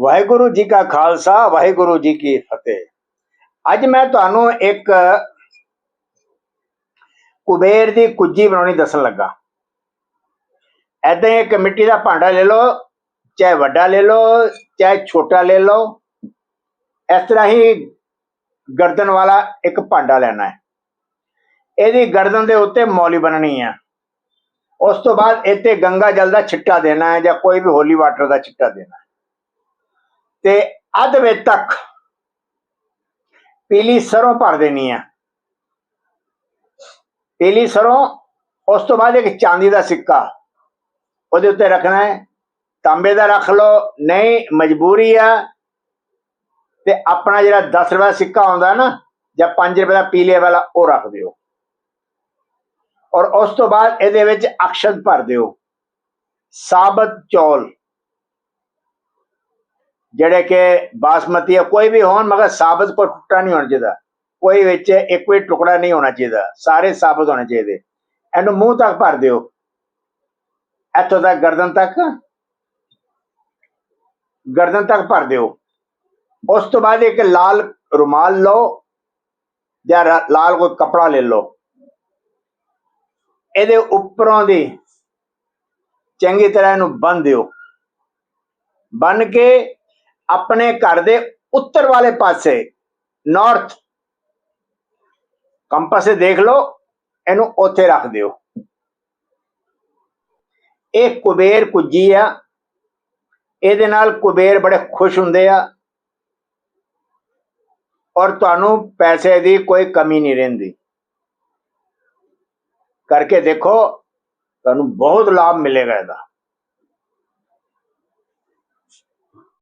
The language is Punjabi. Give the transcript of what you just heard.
ਵਾਹਿਗੁਰੂ ਜੀ ਕਾ ਖਾਲਸਾ, ਵਾਹਿਗੁਰੂ ਜੀ ਕੀ ਫਤਿਹ। ਅੱਜ ਮੈਂ ਤੁਹਾਨੂੰ ਇੱਕ ਕੁਬੇਰ ਦੀ ਕੁੱਜੀ ਬਣਾਉਣੀ ਦੱਸਣ ਲੱਗਾ। ਐਦਾਂ ਇੱਕ ਮਿੱਟੀ ਦਾ ਭਾਂਡਾ ਲੈ ਲਓ, ਚਾਹੇ ਵੱਡਾ ਲੈ ਲਓ, ਚਾਹੇ ਛੋਟਾ ਲੈ ਲਓ। ਇਸ ਤਰ੍ਹਾਂ ਹੀ ਗਰਦਨ ਵਾਲਾ ਇੱਕ ਭਾਂਡਾ ਲੈਣਾ ਹੈ। ਇਹਦੀ ਗਰਦਨ ਦੇ ਉੱਤੇ ਮੌਲੀ ਬਣਨੀ ਹੈ। ਉਸ ਤੋਂ ਬਾਅਦ ਇੱਥੇ ਗੰਗਾ ਜਲ ਦਾ ਛਿੱਟਾ ਦੇਣਾ ਹੈ ਜਾਂ ਕੋਈ ਵੀ ਹੋਲੀ ਵਾਟਰ ਦਾ ਛਿੱਟਾ ਦੇਣਾ ਹੈ। ਤੇ ਅੱਧ ਵਜੇ ਤੱਕ ਪੀਲੀ ਸਰੋਂ ਭਰ ਦੇਣੀ ਹੈ ਪੀਲੀ ਸਰੋਂ, ਉਸ ਤੋਂ ਬਾਅਦ ਇੱਕ ਚਾਂਦੀ ਦਾ ਸਿੱਕਾ। ਉਹਦੇ ਉੱਤੇ ਰੱਖਣਾ ਹੈ। ਤਾਂਬੇ ਦਾ ਰੱਖ ਲਓ। ਨਹੀਂ, ਮਜਬੂਰੀ ਆ। ਤੇ ਆਪਣਾ ਜਿਹੜਾ 10 ਰੁਪਏ ਦਾ ਸਿੱਕਾ ਆਉਂਦਾ ਨਾ, ਜਾਂ 5 ਰੁਪਏ ਦਾ ਪੀਲੇ ਵਾਲਾ, ਉਹ ਰੱਖ ਦਿਓ। ਔਰ ਉਸ ਤੋਂ ਬਾਅਦ ਇਹਦੇ ਵਿੱਚ ਅਕਸ਼ਦ ਭਰ ਦਿਓ। ਸਾਬਤ ਚੌਲ। ਜਿਹੜੇ ਕਿ ਬਾਸਮਤੀ ਆ, ਕੋਈ ਵੀ ਹੋਣ, ਮਗਰ ਸਾਬਤ ਕੋਈ ਟੁੱਟਾ ਨਹੀਂ ਹੋਣਾ ਚਾਹੀਦਾ। ਕੋਈ ਵਿੱਚ ਇੱਕ ਵੀ ਟੁਕੜਾ ਨਹੀਂ ਹੋਣਾ ਚਾਹੀਦਾ। ਸਾਰੇ ਸਾਬਤ ਹੋਣੇ ਚਾਹੀਦੇ। ਇਹਨੂੰ ਮੂੰਹ ਤੱਕ ਭਰ ਦਿਓ। ਇੱਥੋਂ ਤੱਕ ਗਰਦਨ ਤੱਕ? ਗਰਦਨ ਤੱਕ ਭਰ ਦਿਓ। ਉਸ ਤੋਂ ਬਾਅਦ ਇੱਕ ਲਾਲ ਰੁਮਾਲ ਲਓ ਜਾਂ ਲਾਲ ਕੋਈ ਕਪੜਾ ਲੈ ਲਓ। ਇਹਦੇ ਉੱਪਰੋਂ ਦੀ ਚੰਗੀ ਤਰ੍ਹਾਂ ਇਹਨੂੰ ਬੰਨ ਦਿਓ। ਬੰਨ ਕੇ ਆਪਣੇ ਘਰ ਦੇ ਉੱਤਰ ਵਾਲੇ ਪਾਸੇ ਨਾਰਥ ਕੰਪਸ ਦੇਖ ਲਓ, ਇਹਨੂੰ ਉੱਥੇ ਰੱਖ ਦਿਓ। ਇਹ ਕੁਬੇਰ ਕੁੱਜੀ ਆ। ਇਹਦੇ ਨਾਲ ਕੁਬੇਰ ਬੜੇ ਖੁਸ਼ ਹੁੰਦੇ ਆ। ਔਰ ਤੁਹਾਨੂੰ ਪੈਸੇ ਦੀ ਕੋਈ ਕਮੀ ਨਹੀਂ ਰਹਿੰਦੀ। ਕਰਕੇ ਦੇਖੋ, ਤੁਹਾਨੂੰ ਬਹੁਤ ਲਾਭ ਮਿਲੇਗਾ ਇਹਦਾ।